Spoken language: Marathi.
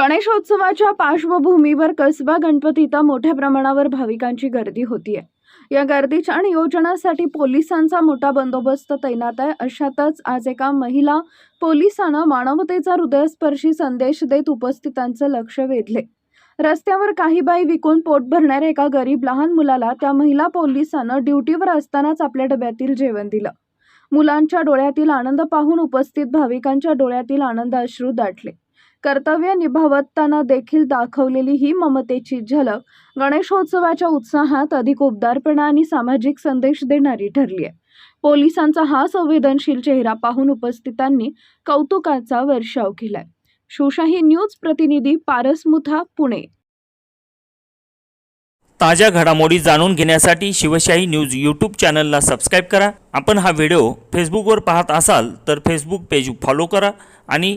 गणेशोत्सवाच्या पार्श्वभूमीवर कसबा गणपतीचा मोठ्या प्रमाणावर भाविकांची गर्दी होतीये. या गर्दीच्या नियोजनासाठी पोलिसांचा मोठा बंदोबस्त तैनात आहे. अशातच आज एका महिला पोलिसानं मानवतेचा हृदयस्पर्शी संदेश देत उपस्थितांचं लक्ष वेधले. रस्त्यावर काही बाई विकून पोट भरणाऱ्या एका गरीब लहान मुलाला त्या महिला पोलिसानं ड्युटीवर असतानाच आपल्या डब्यातील जेवण दिलं. मुलांच्या डोळ्यातील आनंद पाहून उपस्थित भाविकांच्या डोळ्यातील आनंद अश्रू दाटले. कर्तव्य निभावताना देखील दाखवलेली ही ममतेची झलक गणेशोत्सवाच्या उत्साहात अधिक उबदारपणा आणि सामाजिक संदेश देणारी ठरली आहे. पोलिसांचा हा संवेदनशील चेहरा पाहून उपस्थितांनी कौतुकाचा वर्षाव केलाय. शिवशाही न्यूज प्रतिनिधी पारस मुथा पुणे. ताज्या घडामोडी जाणून घेण्यासाठी शिवशाही न्यूज यूट्यूब चॅनलला सबस्क्राईब करा. आपण हा व्हिडिओ फेसबुकवर पाहत असाल तर फेसबुक पेज फॉलो करा आणि